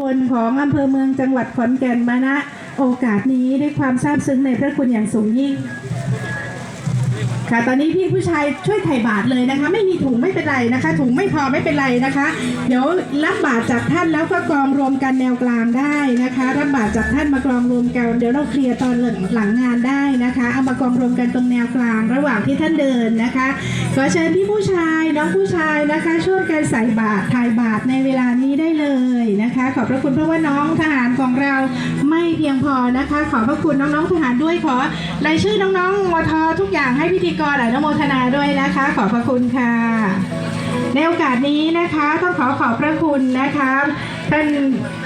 บนของอำเภอเมืองจังหวัดขอนแก่นมาณโอกาสนี้ด้วยความซาบซึ้งในพระคุณอย่างสูงยิ่ง ค่ะ ตอนนี้พี่ผู้ชายช่วยไถ่บาทเลยนะคะ ไม่มีถุงไม่เป็นไรนะคะ ถุงไม่พอไม่เป็นไรนะคะ เดี๋ยวรับบาทจากท่านแล้วก็กองรวมกันแนวกลางได้นะคะ รับบาทจากท่านมากองรวมกันเดี๋ยวเราเคลียร์ตอนหลังงานได้นะคะเอามากองรวมกันตรงแนวกลาง ระหว่างที่ท่านเดินนะคะขอเชิญพี่ผู้ชายน้องผู้ชายนะคะ ช่วยกันใส่บาตรถ่ายบาตรในเวลานี้ได้เลยนะคะ ขอบพระคุณเพราะว่าน้องทหารของเราไม่เพียงพอนะคะ ขอบพระคุณน้องๆทหารด้วยขอรายชื่อน้องๆมททุกอย่างให้พิธีกรอนุโมทนาด้วยนะคะ ขอบพระคุณค่ะ ในโอกาสนี้นะคะต้องขอขอบพระคุณนะคะท่าน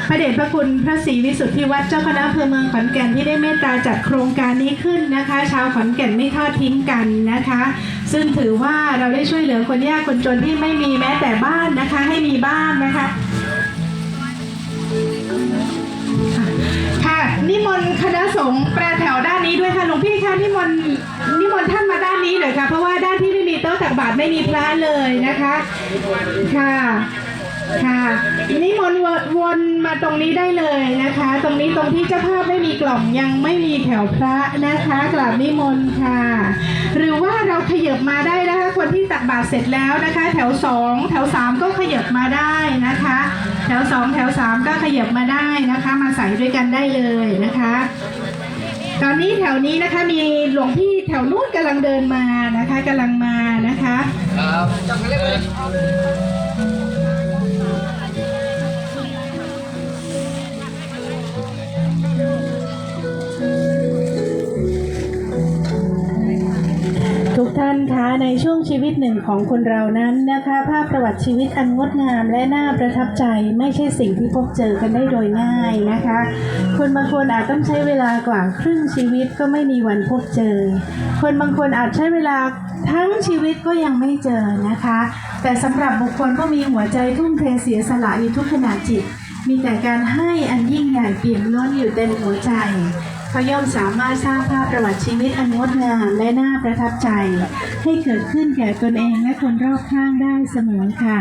พระเดชพระคุณพระศรีวิสุทธิวัฒน์เจ้าคณะอำเภอเมืองขอนแก่นที่ได้เมตตาจัดโครงการนี้ขึ้นนะคะ ชาวขอนแก่นไม่ทอดทิ้งกันนะคะ ซึ่งถือว่าเราได้ช่วยเหลือคนยากคนจนที่ไม่มีแม้แต่บ้านนะคะ ให้มีบ้านนะคะค่ะนิมนต์คณะสงฆ์ประแถวด้านนี้ด้วยค่ะหลวงพี่คะนิมนต์นิม ค่ะ เพราะว่าด้านที่ไม่มีโต๊ะตักบาตรไม่มีพระเลยนะคะ ค่ะค่ะนิมนวนวนมาตรงนี้ได้เลยนะคะ ตรงนี้ตรงที่เจ้าภาพไม่มีกล่องยังไม่มีแถวพระนะคะกราบนิมนต์ค่ะ หรือว่าเราขยับมาได้นะคะคนที่ตักบาตรเสร็จแล้วนะคะ แถวสองแถวสามก็ขยับมาได้นะคะ แถวสองแถวสามก็ขยับมาได้นะคะ มาใส่ด้วยกันได้เลยนะคะ ตอนนี้แถวนี้นะคะมีหลวงพี่แถวนู้นกำลังเดินมานะคะกำลังมานะคะ ครับ ท่านคะในช่วงชีวิตหนึ่งของคนเรานั้นนะคะ ภาพประวัติชีวิตอันงดงามและน่าประทับใจไม่ใช่สิ่งที่พบเจอกันได้โดยง่ายนะคะ คนบางคนอาจต้องใช้เวลากว่าครึ่งชีวิตก็ไม่มีวันพบเจอ คนบางคนอาจใช้เวลาทั้งชีวิตก็ยังไม่เจอนะคะ แต่สำหรับบุคคลผู้มีหัวใจทุ่มเทเสียสละอยู่ทุกขณะจิต มีแต่การให้อันยิ่งใหญ่เปี่ยมล้นอยู่เต็มหัวใจ เขาย่อมสามารถสร้างภาพประวัติชีวิตอันงดงามและน่าประทับใจ ให้เกิดขึ้นแก่ตนเองและคนรอบข้างได้เสมอค่ะ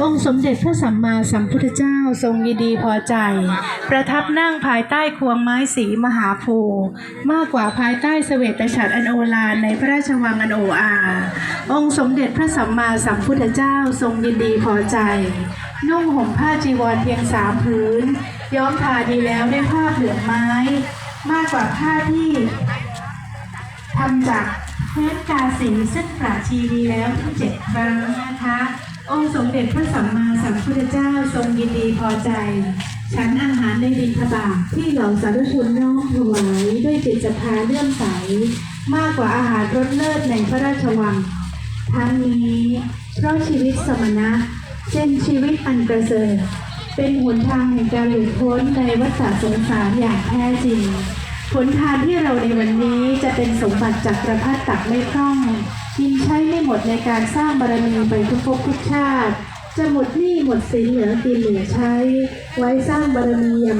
องค์สมเด็จพระสัมมาสัมพุทธเจ้าทรงยินดีพอใจ ประทับนั่งภายใต้ควงไม้สีมหาโพธิ์มากกว่าภายใต้เสวตฉัตรอันโอฬารในพระราชวังอันโออาองค์สมเด็จพระสัมมาสัมพุทธเจ้าทรงยินดีพอใจนุ่งห่มผ้าจีวรเพียงสามพื้น ย้อมทาดีแล้วด้วยผ้าเปลือกไม้ มากกว่าผ้าที่ทำจากเพชรกาสีซึ่งปราชีดีแล้วทั้งเจ็ดครั้งนะคะ องค์สมเด็จพระสัมมาสัมพุทธเจ้าทรงยินดีพอใจ ฉันอาหารในดินทบาทที่เหล่าสาธุชนน้อมถวายด้วยจิตศรัทธาเลื่อมใส มากกว่าอาหารรสเลิศในพระราชวัง ทั้งนี้เพราะชีวิตสมณะเช่นชีวิตอันประเสริฐ เป็นหนทางแห่งการหลุดพ้นในวัฏสงสารอย่างแท้จริงผลทานที่เราในวันนี้จะเป็นสมบัติจากประพัดตักไม่พร่องยิ่งใช้ไม่หมดในการสร้างบารมีไปทุกภพทุกชาติ จะหมดหนี้หมดสินเหลือกินเหลือใช้ ไว้สร้างบารมีอย่าง